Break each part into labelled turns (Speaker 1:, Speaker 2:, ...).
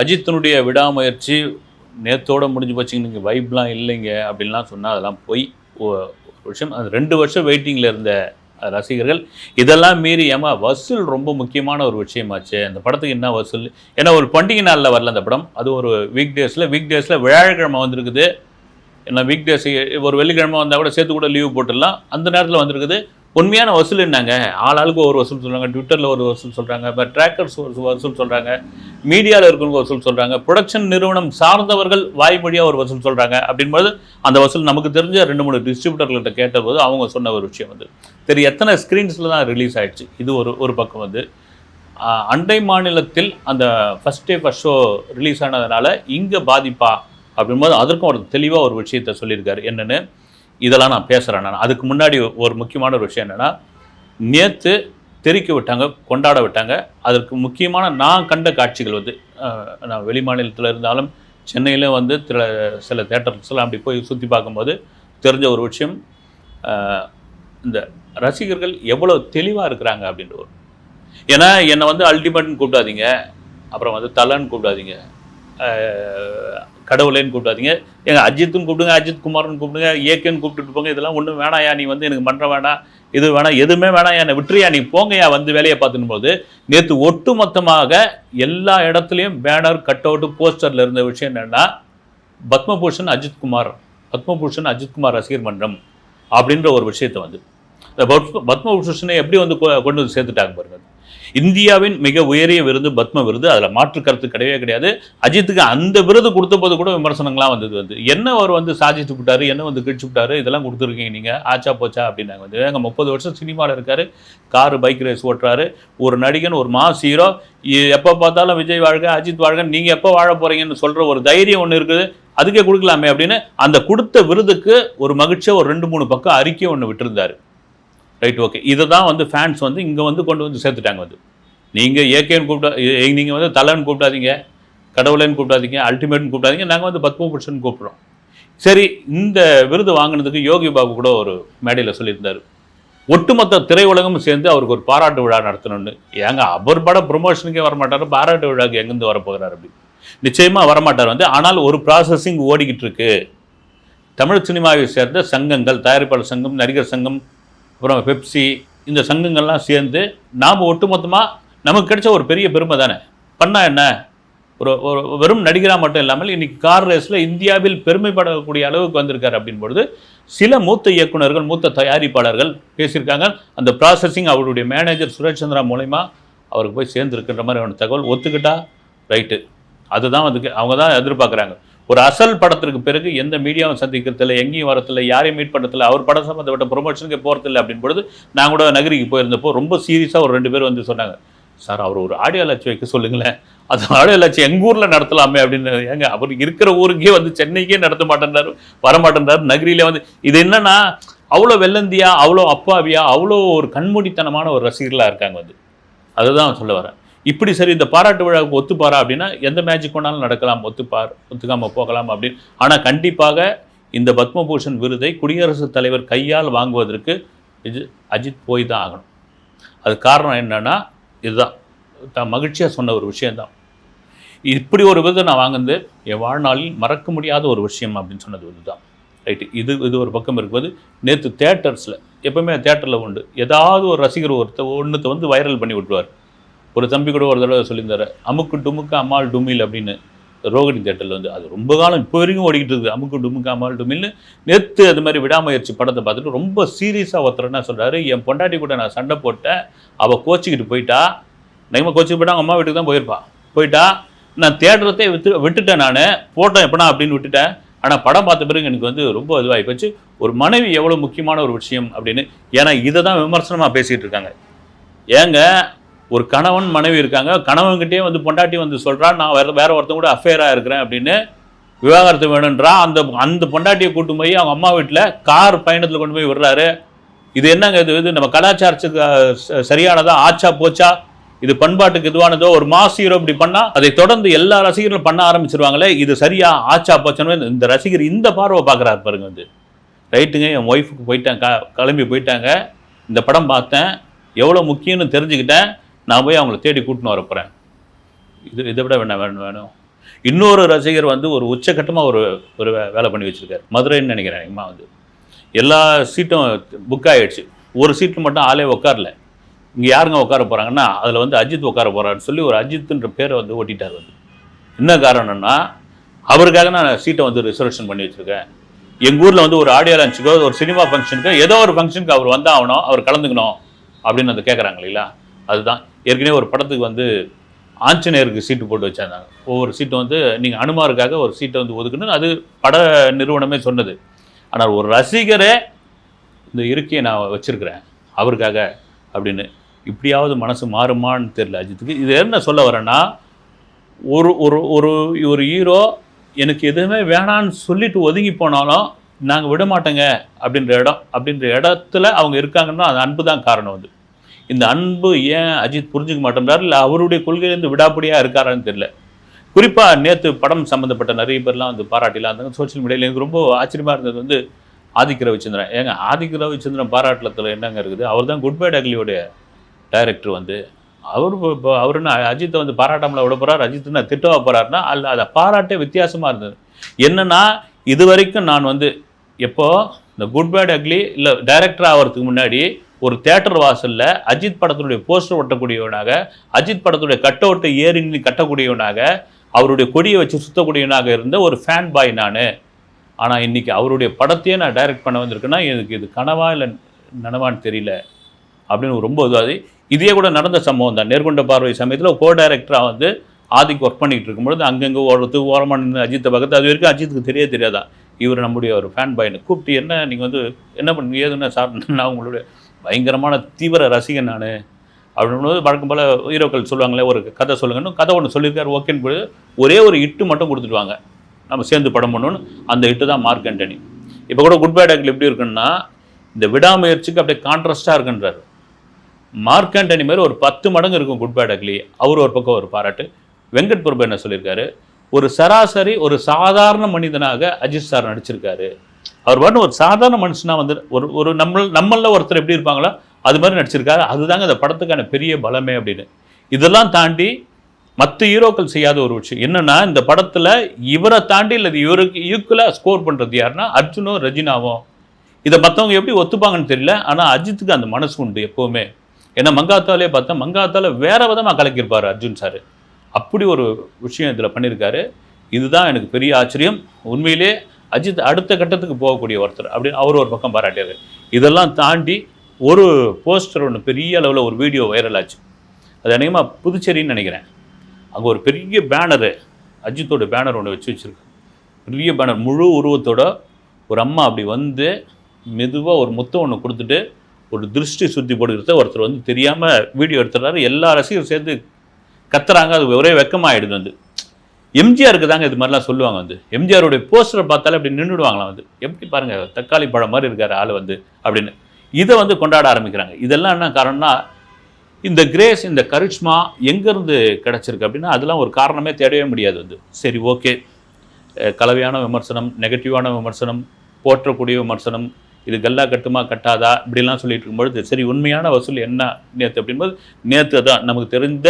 Speaker 1: அஜித்தினுடைய விடாமுயற்சி நேத்தோடு முடிஞ்சு போச்சுங்க நீங்கள் வைப்லாம் இல்லைங்க அப்படின்லாம் சொன்னால் அதெல்லாம் போய் ஒரு வருஷம் அது ரெண்டு வருஷம் வெயிட்டிங்கில் இருந்த ரசிகர்கள். இதெல்லாம் மீறி ஏமா வசூல் ரொம்ப முக்கியமான ஒரு விஷயமாச்சு. அந்த படத்துக்கு என்ன வசூல்? ஏன்னா ஒரு பண்டிகை நாளில் வரல அந்த படம். அது ஒரு வீக் டேஸில் வீக் டேஸில் வியாழக்கிழமை வந்திருக்குது. ஏன்னா வீக் டேஸ் ஒரு வெள்ளிக்கிழமை வந்தால் கூட சேர்த்து கூட லீவு போட்டுடலாம். அந்த நேரத்தில் வந்திருக்குது. உண்மையான வசூல் என்னங்க? ஆள் ஆளுக்கு ஒரு வசூல் சொல்கிறாங்க ட்விட்டரில் ஒரு வசூல் சொல்கிறாங்க இப்போ ட்ராக்கர்ஸ் ஒரு வசூல் சொல்கிறாங்க மீடியாவில் இருக்கிறவங்க வசூல் சொல்கிறாங்க ப்ரொடக்ஷன் நிறுவனம் சார்ந்தவர்கள் வாய்மொழியாக ஒரு வசூல் சொல்கிறாங்க அப்படின்போது அந்த வசூல் நமக்கு தெரிஞ்ச ரெண்டு மூணு டிஸ்ட்ரிபியூட்டர்கள்ட்ட கேட்டபோது அவங்க சொன்ன ஒரு விஷயம் வந்து சரி எத்தனை ஸ்க்ரீன்ஸில் தான் ரிலீஸ் ஆயிடுச்சு? இது ஒரு ஒரு பக்கம் வந்து. அண்டை மாநிலத்தில் அந்த first day first show release ஆனதுனால இங்கே பாதிப்பா அப்படின்போது அதற்கும் ஒரு தெளிவாக ஒரு விஷயத்த சொல்லியிருக்காரு. என்னென்னு? இதெல்லாம் நான் பேசுகிறேன் நான். அதுக்கு முன்னாடி ஒரு முக்கியமான ஒரு விஷயம் என்னென்னா நேற்று தெறிக்க விட்டாங்க கொண்டாட விட்டாங்க. அதற்கு முக்கியமான நான் கண்ட காட்சிகள் வந்து நான் வெளி மாநிலத்தில் இருந்தாலும் சென்னையிலும் வந்து சில சில தேட்டர்ஸ்லாம் அப்படி போய் சுற்றி பார்க்கும்போது தெரிஞ்ச ஒரு விஷயம் இந்த ரசிகர்கள் எவ்வளோ தெளிவாக இருக்கிறாங்க அப்படின்ற ஒரு. ஏன்னா என்னை வந்து அல்டிமேட்னு கூப்பிடாதீங்க. அப்புறம் வந்து தலன்னு கூப்பிடாதீங்க. கடவுளேன்னு கூப்பிடாதீங்க. எங்கள் அஜித்துன்னு கூப்பிடுங்க அஜித் குமார்னு கூப்பிடுங்க ஏகேன்னு கூப்பிட்டுட்டு போங்க. இதெல்லாம் ஒன்றும் வேணாயா நீ வந்து எனக்கு மன்றம் வேணாம் இது வேணாம் எதுவுமே வேணாம் என்னை விட்டுறியா நீ போங்கயா வந்து வேலையை பார்த்துன்னு போது நேற்று ஒட்டுமொத்தமாக எல்லா இடத்துலையும் பேனர் கட் அவுட்டு போஸ்டரில் இருந்த விஷயம் என்னென்னா பத்மபூஷன் அஜித்குமார் பத்மபூஷன் அஜித்குமார் ரசிகர் மன்றம் அப்படின்ற ஒரு விஷயத்தை வந்து. இந்த பத்ம பத்மபூஷனை எப்படி வந்து கொ- கொண்டு வந்து சேர்த்துட்டாங்க பாருங்க. இந்தியாவின் மிக உயரிய விருது பத்ம விருது. அதில் மாற்று கருத்து கிடையவே கிடையாது. அஜித்துக்கு அந்த விருது கொடுத்த போது கூட விமர்சனங்கள்லாம் வந்தது வந்து. என்ன அவர் வந்து சாதிச்சு விட்டாரு? என்ன வந்து கிழிச்சு விட்டாரு? இதெல்லாம் கொடுத்துருக்கீங்க நீங்கள் ஆச்சா போச்சா அப்படின்னாங்க வந்து. எங்கள் முப்பது வருஷம் சினிமாவில் இருக்காரு. காரு பைக் ரேஸ் ஓட்டுறாரு. ஒரு நடிகன் ஒரு மாஸ் ஹீரோ. எப்போ பார்த்தாலும் விஜய் வாழ்க அஜித் வாழ்க. நீங்கள் எப்போ வாழ போகிறீங்கன்னு சொல்கிற ஒரு தைரியம் ஒன்று இருக்குது. அதுக்கே கொடுக்கலாமே அப்படின்னு அந்த கொடுத்த விருதுக்கு ஒரு மகிழ்ச்சியாக ஒரு ரெண்டு மூணு பக்கம் அறிக்கை ஒன்று விட்டுருந்தாரு. ரைட் ஓகே இதை தான் வந்து ஃபேன்ஸ் வந்து இங்கே வந்து கொண்டு வந்து சேர்த்துட்டாங்க வந்து. நீங்கள் ஏகேன்னு கூப்பிட்டா நீங்கள் வந்து தலைன்னு கூப்பிடாதீங்க கடவுளேன்னு கூப்பிடாதீங்க அல்டிமேட்னு கூப்பிடாதீங்க நாங்கள் வந்து பத்மபூஷன் கூப்பிட்றோம். சரி இந்த விருது வாங்கினதுக்கு யோகி பாபு கூட ஒரு மேடையில் சொல்லியிருந்தார். ஒட்டுமொத்த திரையுலகமும் சேர்ந்து அவருக்கு ஒரு பாராட்டு விழா நடத்தணும்னு. ஏங்க அவர் பட ப்ரொமோஷனுக்கே வரமாட்டார் பாராட்டு விழாக்கு எங்கேருந்து வரப்போகிறார் அப்படி. நிச்சயமாக வரமாட்டார் வந்து. ஆனால் ஒரு ப்ராசஸிங் ஓடிக்கிட்டு இருக்கு. தமிழ் சினிமாவை சேர்ந்த சங்கங்கள் தயாரிப்பாளர் சங்கம் நடிகர் சங்கம் அப்புறம் பெப்சி இந்த சங்கங்கள்லாம் சேர்ந்து நாம் ஒட்டுமொத்தமாக நமக்கு கிடைச்ச ஒரு பெரிய பெருமை தானே? பண்ணால் என்ன? ஒரு ஒரு வெறும் நடிகராக மட்டும் இல்லாமல் இன்றைக்கி கார் ரேஸில் இந்தியாவில் பெருமைப்படக்கூடிய அளவுக்கு வந்திருக்கார் அப்படின் பொழுது சில மூத்த இயக்குனர்கள் மூத்த தயாரிப்பாளர்கள் பேசியிருக்காங்க. அந்த ப்ராசஸிங் அவருடைய மேனேஜர் சுரேஷ் சந்திரா மூலயமா அவருக்கு போய் சேர்ந்துருக்குன்ற மாதிரி ஒரு தகவல் ஒத்துக்கிட்டா? ரைட்டு அதுதான் வந்து அவங்க தான் எதிர்பார்க்குறாங்க. ஒரு அசல் படத்திற்கு பிறகு எந்த மீடியாவும் சந்திக்கிறதில்ல எங்கேயும் வரதில்ல யாரையும் மீட் பண்ணுறதில்ல அவர் படம் சம்மந்தப்பட்ட ப்ரொமோஷனுக்கு போகிறதில்ல அப்படின்னு பொழுது நான் கூட நகரிக்கு போயிருந்தப்போ ரொம்ப சீரியஸாக ஒரு ரெண்டு பேர் வந்து சொன்னாங்க சார் அவர் ஒரு ஆடியோ லாட்சி வைக்க சொல்லுங்களேன் அது ஆடியோ லாட்சி எங்கள் ஊரில் நடத்தலாமே அப்படின்னு. ஏங்க அவர் இருக்கிற ஊருக்கே வந்து சென்னைக்கே நடத்த மாட்டேன்றாரு வரமாட்டேன்றாரு நகரியில வந்து இது என்னன்னா அவ்வளோ வெள்ளந்தியா அவ்வளோ அப்பாவியா அவ்வளோ ஒரு கண்மூடித்தனமான ஒரு ரசிகர்களாக இருக்காங்க வந்து. அதுதான் சொல்ல வரேன். இப்படி சரி இந்த பாராட்டு விழாவுக்கு ஒத்துப்பாரா அப்படின்னா எந்த மேஜிக் வேணாலும் நடக்கலாம் ஒத்துப்பார் ஒத்துக்காமல் போகலாம் அப்படின்னு. ஆனால் கண்டிப்பாக இந்த பத்மபூஷன் விருதை குடியரசுத் தலைவர் கையால் வாங்குவதற்கு இது அஜித் போய் தான் ஆகணும். அது காரணம் என்னன்னா இதுதான். தான் மகிழ்ச்சியாக சொன்ன ஒரு விஷயந்தான் இப்படி ஒரு விருதை நான் வாங்குனது என் வாழ்நாளில் மறக்க முடியாத ஒரு விஷயம் அப்படின்னு சொன்னது இதுதான். ரைட்டு இது இது ஒரு பக்கம் இருக்கும்போது நேற்று தேட்டர்ஸில் எப்பவுமே தேட்டரில் உண்டு. ஏதாவது ஒரு ரசிகர் ஒருத்த ஒன்றுத்தை வந்து வைரல் பண்ணி விட்டுருவார். ஒரு தம்பி கூட ஒரு தடவை சொல்லியிருந்தார் அமுக்கு டுமுக்கு அம்மாள் டுமில் அப்படின்னு ரோகிணி தேட்டரில் வந்து அது ரொம்ப காலம் இப்போ வரைக்கும் ஓடிக்கிட்டு இருக்குது. அமுக்கு டுமுக்கு அம்மாள் டுமில்னு நேற்று அது மாதிரி விடாமுயற்சி படத்தை பார்த்துட்டு ரொம்ப சீரியஸாக ஒருத்தர் என்ன சொல்கிறாரு என் பொண்டாட்டி கூட நான் சண்டை போட்டேன். அவள் கோச்சிக்கிட்டு போயிட்டா. நைமா கோச்சிக்கு போயிட்டா அவங்க அம்மா வீட்டுக்கு தான் போயிருப்பா. போயிட்டா. நான் தேடுறதே விட்டு விட்டுட்டேன் நான். போட்டேன் எப்படா அப்படின்னு விட்டுட்டேன். ஆனால் படம் பார்த்த பிறகு எனக்கு வந்து ரொம்ப இதுவாகி போச்சு. ஒரு மனைவி எவ்வளோ முக்கியமான ஒரு விஷயம் அப்படின்னு ஏன்னா இதை தான் விமர்சனமாக பேசிகிட்டு இருக்காங்க. ஏங்க ஒரு கணவன் மனைவி இருக்காங்க கணவன்கிட்டே வந்து பொண்டாட்டி வந்து சொல்கிறான் நான் வேறு வேறு ஒருத்தன் கூட அஃபேராக இருக்கிறேன் அப்படின்னு விவாகரத்து வேணுன்றா அந்த அந்த பொண்டாட்டியை கூட்டு போய் அவங்க அம்மா வீட்டில் கார் பயணத்தில் கொண்டு போய் விடுறாரு. இது என்னங்க இது? இது நம்ம கலாச்சாரத்துக்கு ச- சரியானதா? ஆச்சா போச்சா? இது பண்பாட்டுக்கு இதுவானதோ ஒரு மாஸ் ஹீரோ இப்படி பண்ணால் அதை தொடர்ந்து எல்லா ரசிகர்களும் பண்ண ஆரம்பிச்சிருவாங்களே இது சரியா? ஆச்சா போச்சான்னு இந்த- இந்த ரசிகர் இந்த பார்வை பார்க்குறாரு பாருங்க வந்து. ரைட்டுங்க என் ஒய்ஃபுக்கு போயிட்டேன் க கிளம்பி போயிட்டாங்க. இந்த படம் பார்த்தேன். எவ்வளோ முக்கியம்னு தெரிஞ்சுக்கிட்டேன். நான் போய் அவங்கள தேடி கூட்டின்னு வரப்போகிறேன் இது இதை விட வேணா வேணும் வேணும்? இன்னொரு ரசிகர் வந்து ஒரு உச்சகட்டமாக ஒரு ஒரு வே- வேலை பண்ணி வச்சுருக்கார். மதுரைன்னு நினைக்கிறேன் அம்மா வந்து. எல்லா சீட்டும் புக் ஆகிடுச்சு ஒரு சீட்டில் மட்டும் ஆளே உட்காரல இங்கே யாருங்க உட்கார போகிறாங்கன்னா அதில் வந்து அஜித் உட்கார போகிறான்னு சொல்லி ஒரு அஜித்துன்ற பேரை வந்து ஓட்டிட்டார் வந்து. என்ன காரணம்னா அவருக்காக நான் சீட்டை வந்து ரிசர்வேஷன் பண்ணி வச்சுருக்கேன். எங்கள் ஊரில் வந்து ஒரு ஆடியோ லான்ச்சுக்கோ ஒரு சினிமா ஃபங்க்ஷனுக்கோ ஏதோ ஒரு ஃபங்க்ஷனுக்கு அவர் வந்தாகணும் அவர் கலந்துக்கணும் அப்படின்னு வந்து கேட்குறாங்க இல்லைங்களா? அதுதான். ஏற்கனவே ஒரு படத்துக்கு வந்து ஆஞ்சநேயருக்கு சீட்டு போட்டு வச்சிருந்தாங்க. ஒவ்வொரு சீட்டு வந்து நீங்கள் அனுமாருக்காக ஒரு சீட்டை வந்து ஒதுக்கணும் அது பட நிறுவனமே சொன்னது. ஆனால் ஒரு ரசிகரே இந்த இருக்கையை நான் வச்சுருக்கிறேன். அவருக்காக அப்படின்னு இப்படியாவது மனசு மாறுமான்னு தெரியல அஜித்துக்கு. இது என்ன சொல்ல வரேன்னா ஒரு ஒரு ஒரு ஒரு ஹீரோ எனக்கு எதுவுமே வேணான்னு சொல்லிட்டு ஒதுங்கி போனாலும் நாங்கள் விட மாட்டோங்க அப்படின்ற இடம் அப்படின்ற இடத்துல அவங்க இருக்காங்கன்னா அது அன்பு தான் காரணம் வந்து இந்த அன்பு ஏன் அஜித் புரிஞ்சுக்க மாட்டேன்றார்? இல்லை அவருடைய கொள்கையிலேருந்து விடாப்படியாக இருக்காரான்னு தெரியல. குறிப்பாக நேற்று படம் சம்மந்தப்பட்ட நிறைய பேர்லாம் வந்து பாராட்டிலாம் இருந்தாங்க. சோஷியல் மீடியாவில் எனக்கு ரொம்ப ஆச்சரியமாக இருந்தது வந்து ஆதிக்க ரவிச்சந்திரன் ஏங்க ஆதிக்க ரவிச்சந்திரன் பாராட்டலத்தில் என்னங்க இருக்குது? அவர் தான் குட் பை டக்லியோடைய டைரக்டர் வந்து. அவர் இப்போ அவர் என்ன அஜித்தை வந்து பாராட்டாமல விட போகிறார் அஜித் நான் திட்டவா போகிறாருன்னா அல்ல அதை பாராட்டே வித்தியாசமாக இருந்தது. என்னன்னா இது வரைக்கும் நான் வந்து எப்போது இந்த குட் பேட் அக்லி இல்லை டைரக்டர் ஆகிறதுக்கு முன்னாடி ஒரு தேட்டர் வாசலில் அஜித் படத்தினுடைய போஸ்டர் ஒட்டக்கூடியவனாக அஜித் படத்துடைய கட் அவுட்டை ஏறி கட்டக்கூடியவனாக அவருடைய கொடியை வச்சு சுத்தக்கூடியவனாக இருந்த ஒரு ஃபேன் பாய் நான். ஆனால் இன்னைக்கு அவருடைய படத்தையே நான் டைரக்ட் பண்ண வந்திருக்கேன்னா எனக்கு இது கனவா இல்லை நனவான்னு தெரியல அப்படின்னு ரொம்ப இதாது இதே கூட நடந்த சம்பவம் தான். நேர்கொண்ட பார்வை சமயத்தில் கோ டைரக்டராக வந்து ஆதிக்கு ஒர்க் பண்ணிகிட்டு இருக்கும்பொழுது அங்கங்கே ஓரத்து ஓரமாக நின்று அஜித்தை பக்கத்து அது வரைக்கும் அஜித்துக்கு தெரிய தெரியாதா? இவர் நம்முடைய ஒரு ஃபேன் பாயினை கூப்பிட்டு என்ன நீங்கள் வந்து என்ன பண்ணுங்க? ஏதுன்னு சார் நான் உங்களுடைய பயங்கரமான தீவிர ரசிகன் நான். அப்படின்னும் வழக்கம் போல் ஹீரோக்கள் சொல்லுவாங்களே ஒரு கதை சொல்லுங்கன்னு கதை ஒன்று சொல்லியிருக்காரு ஓகேன்னு போது ஒரே ஒரு இட்டு மட்டும் கொடுத்துட்டு வாங்க நம்ம சேர்ந்து படம் பண்ணணும்னு அந்த இட்டு தான் மார்க் ஆண்டனி இப்போ கூட குட் பேட் எப்படி இருக்குன்னா இந்த விடாமுயற்சிக்கு அப்படியே கான்ட்ராஸ்டாக இருக்குன்றார். மார்க் ஆண்டனி மாதிரி ஒரு பத்து மடங்கு இருக்கும் குட் பேட் அக்லி அவர் ஒரு பக்கம் ஒரு பாராட்டு. வெங்கட் பிரபு என்ன சொல்லியிருக்காரு? ஒரு சராசரி ஒரு சாதாரண மனிதனாக அஜித் சார் நடிச்சிருக்காரு. அவர் பாட்டு ஒரு சாதாரண மனுஷனாக வந்து ஒரு ஒரு நம்ம நம்மளில் ஒருத்தர் எப்படி இருப்பாங்களோ அது மாதிரி நடிச்சிருக்காரு. அதுதாங்க அந்த படத்துக்கான பெரிய பலமே அப்படின்னு. இதெல்லாம் தாண்டி மற்ற ஹீரோக்கள் செய்யாத ஒரு விஷயம். என்னென்னா இந்த படத்தில் இவரை தாண்டி இல்லை இவருக்கு ஈக்குவலாக ஸ்கோர் பண்ணுறது யாருன்னா அர்ஜுனும் ரஜினாவும். இதை மற்றவங்க எப்படி ஒத்துப்பாங்கன்னு தெரியல. ஆனால் அஜித்துக்கு அந்த மனசு உண்டு எப்போவுமே. ஏன்னா மங்காத்தாலே பார்த்தா மங்காத்தால வேற விதமாக கலக்கியிருப்பார் அர்ஜுன் சார். அப்படி ஒரு விஷயம் இதில் பண்ணியிருக்காரு. இதுதான் எனக்கு பெரிய ஆச்சரியம். உண்மையிலே அஜித் அடுத்த கட்டத்துக்கு போகக்கூடிய ஒருத்தர் அப்படின்னு அவர் ஒரு பக்கம் பாராட்டியார் இதெல்லாம் தாண்டி ஒரு போஸ்டர் ஒன்று பெரிய அளவில் ஒரு வீடியோ வைரல் ஆச்சு. அது அநேகமாக புதுச்சேரின்னு நினைக்கிறேன். அங்கே ஒரு பெரிய பேனரு அஜித்தோட பேனர் ஒன்று வச்சு வச்சுருக்கு. பெரிய பேனர் முழு உருவத்தோட ஒரு அம்மா அப்படி வந்து மெதுவாக ஒரு முத்தம் ஒன்று கொடுத்துட்டு ஒரு திருஷ்டி சுத்தி போடுகிறத ஒருத்தர் வந்து தெரியாமல் வீடியோ எடுத்துடுறாரு. எல்லா ரசிகரும் சேர்ந்து கத்துறாங்க. அது ஒரே வெக்கமாகிடுது வந்து. எம்ஜிஆருக்கு தாங்க இது மாதிரிலாம் சொல்லுவாங்க வந்து. எம்ஜிஆருடைய போஸ்டரை பார்த்தாலே அப்படி நின்றுடுவாங்களாம் வந்து. எப்படி பாருங்க தக்காளி பழம் மாதிரி இருக்கார் ஆள் வந்து அப்படின்னு. இதை வந்து கொண்டாட ஆரம்பிக்கிறாங்க. இதெல்லாம் என்ன காரணம்னா இந்த கிரேஸ் இந்த கரிஷ்மா எங்கேருந்து கிடச்சிருக்கு அப்படின்னா அதெல்லாம் ஒரு காரணமே தேடவே முடியாது வந்து. சரி ஓகே. கலவையான விமர்சனம் நெகட்டிவான விமர்சனம் போற்றக்கூடிய விமர்சனம் இது கல்லா கட்டுமா கட்டாதா இப்படிலாம் சொல்லிட்டு இருக்கும்பொழுது சரி உண்மையான வசூல் என்ன? நேற்று அப்படின்போது நேற்று தான் நமக்கு தெரிந்த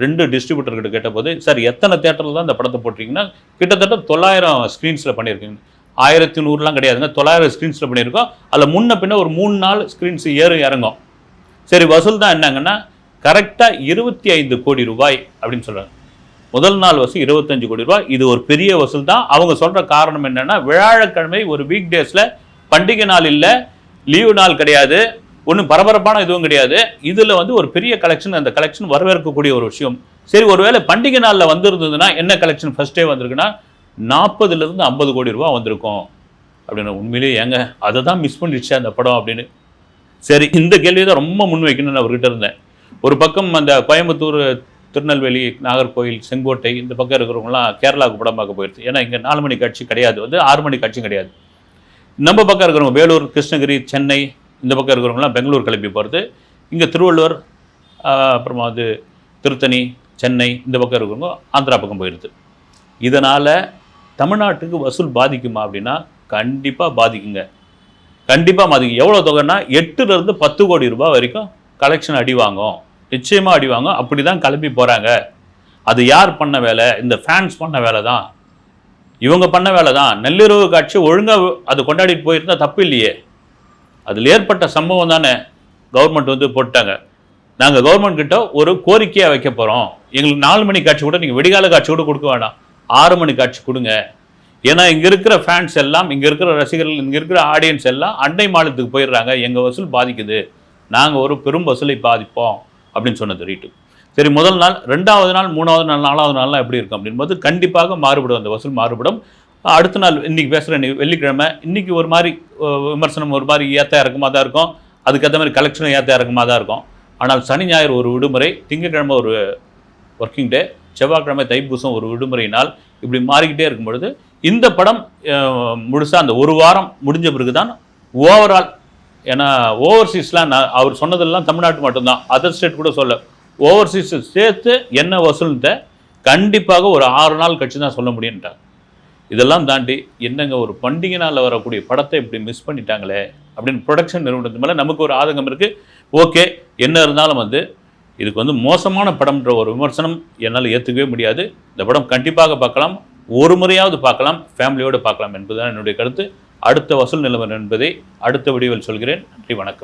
Speaker 1: ரெண்டு டிஸ்ட்ரிபியூட்டர்கிட்ட கேட்டபோது சார் எத்தனை தேட்டரில் தான் இந்த படத்தை போட்டிருக்கீங்கன்னா கிட்டத்தட்ட தொள்ளாயிரம் ஸ்க்ரீன்ஸில் பண்ணியிருக்கீங்க. ஆயிரத்தி நூறுலாம் கிடையாதுங்க தொள்ளாயிரம் ஸ்க்ரீன்ஸில் பண்ணியிருக்கோம். அதில் முன்ன பின்ன ஒரு மூணு நாள் ஸ்க்ரீன்ஸ் ஏறும் இறங்கும். சரி வசூல் தான் என்னங்கன்னா கரெக்டாக இருபத்தி ஐந்து கோடி ரூபாய் அப்படின்னு சொல்கிறாங்க முதல் நாள் வசூல் இருபத்தஞ்சு கோடி ரூபாய். இது ஒரு பெரிய வசூல் தான். அவங்க சொல்கிற காரணம் என்னென்னா வியாழக்கிழமை ஒரு வீக் டேஸில் பண்டிகை நாள் இல்லை லீவு நாள் கிடையாது. ஒன்றும் பரபரப்பான எதுவும் கிடையாது. இதில் வந்து ஒரு பெரிய கலெக்ஷன் அந்த கலெக்ஷன் வரவேற்கக்கூடிய ஒரு விஷயம். சரி ஒருவேளை பண்டிகை நாளில் வந்திருந்ததுன்னா என்ன கலெக்ஷன் ஃபஸ்ட்டே வந்திருக்குன்னா நாற்பதுலேருந்து ஐம்பது கோடி ரூபா வந்திருக்கும். அப்படின்னு உண்மையிலேயே ஏங்க அதை தான் மிஸ் பண்ணிடுச்சு அந்த படம் அப்படின்னு. சரி இந்த கேள்வி தான் ரொம்ப முன் வைக்கணும்னு அவர்கிட்ட இருந்தேன். ஒரு பக்கம் அந்த கோயம்புத்தூர் திருநெல்வேலி நாகர்கோயில் செங்கோட்டை இந்த பக்கம் இருக்கிறவங்களாம் கேரளாவுக்கு படம் பார்க்க போயிடுச்சு ஏன்னா இங்கே நாலு மணி காட்சி கிடையாது. வந்து ஆறு மணி காட்சியும் கிடையாது. நம்ம பக்கம் இருக்கிறவங்க வேலூர் கிருஷ்ணகிரி சென்னை இந்த பக்கம் இருக்கிறவங்களாம் பெங்களூர் கிளம்பி போகிறது இங்கே திருவள்ளுவர் அப்புறமா வந்து திருத்தணி சென்னை இந்த பக்கம் இருக்கிறவங்க ஆந்திரா பக்கம் போயிடுது இதனால் தமிழ்நாட்டுக்கு வசூல் பாதிக்குமா அப்படின்னா கண்டிப்பாக பாதிக்குங்க. கண்டிப்பாக பாதிக்கும் எவ்வளோ தொகைன்னா எட்டுலேருந்து பத்து கோடி ரூபாய் வரைக்கும் கலெக்ஷன் அடி வாங்கும். நிச்சயமாக அடி வாங்கும். அப்படி தான் கிளம்பி போகிறாங்க அது யார் பண்ண வேலை? இந்த ஃபேன்ஸ் பண்ண வேலை தான். இவங்க பண்ண வேலை தான். நள்ளிரவு காட்சி ஒழுங்காக அது கொண்டாடிட்டு போயிருந்தால் தப்பு இல்லையே. அதில் ஏற்பட்ட சம்பவம் தானே கவர்மெண்ட் வந்து போட்டாங்க நாங்கள் கவர்மெண்ட் கிட்ட ஒரு கோரிக்கையாக வைக்க போகிறோம் எங்களுக்கு நாலு மணி காட்சி கூட நீங்கள் வெடிகால காட்சி கூட கொடுக்க வேண்டாம் ஆறு மணி காட்சி கொடுங்க. ஏன்னா இங்கே இருக்கிற ஃபேன்ஸ் எல்லாம் இங்கே இருக்கிற ரசிகர்கள் இங்கே இருக்கிற ஆடியன்ஸ் எல்லாம் அண்டை மாநிலத்துக்கு போயிடுறாங்க. எங்கள் வசூல் பாதிக்குது. நாங்கள் ஒரு பெரும் வசூலை பாதிப்போம் அப்படின்னு சொன்னது ரீட்டு. சரி முதல் நாள் ரெண்டாவது நாள் மூணாவது நாள் நாலாவது நாள்லாம் எப்படி இருக்கும் அப்படின்போது கண்டிப்பாக மாறுபடும். அந்த வசூல் மாறுபடும். அடுத்த நாள் இன்னைக்கு பேசுகிற வெள்ளிக்கிழமை. இன்றைக்கி ஒரு மாதிரி விமர்சனம் ஒரு மாதிரி ஏற்ற இறக்கமாக தான் இருக்கும். அதுக்கேற்ற மாதிரி கலெக்ஷனும் ஏற்ற இறக்கமாக தான் இருக்கும். ஆனால் சனி ஞாயிறு ஒரு விடுமுறை திங்கட்கிழமை ஒரு ஒர்க்கிங் டே செவ்வாய்க்கிழமை தைப்பூசம் ஒரு விடுமுறை நாள் இப்படி மாறிக்கிட்டே இருக்கும் பொழுது இந்த படம் முழுசாக அந்த ஒரு வாரம் முடிஞ்ச பிறகு தான் ஓவரால் ஏன்னா ஓவர்சீஸ்லாம் நான் அவர் சொன்னதெல்லாம் தமிழ்நாட்டு மட்டும்தான். அதர் ஸ்டேட் கூட சொல்ல ஓவர்சீஸ் சேர்த்து என்ன வசூல்த்த கண்டிப்பாக ஒரு ஆறு நாள் கட்சி தான் சொல்ல முடியுன்ட்டார் இதெல்லாம் தாண்டி என்னங்க ஒரு பண்டிகை நாளில் வரக்கூடிய படத்தை இப்படி மிஸ் பண்ணிட்டாங்களே அப்படின்னு ப்ரொடக்ஷன் நிறுவனத்து மேலே நமக்கு ஒரு ஆதங்கம் இருக்குது ஓகே என்ன இருந்தாலும் வந்து இதுக்கு வந்து மோசமான படம்ன்ற ஒரு விமர்சனம் என்னால் ஏற்றுக்கவே முடியாது. இந்த படம் கண்டிப்பாக பார்க்கலாம். ஒரு முறையாவது பார்க்கலாம். ஃபேமிலியோடு பார்க்கலாம் என்பதுதான் என்னுடைய கருத்து. அடுத்த வசூல் நிலவரம் என்பதை அடுத்த வடிவில் சொல்கிறேன். நன்றி வணக்கம்.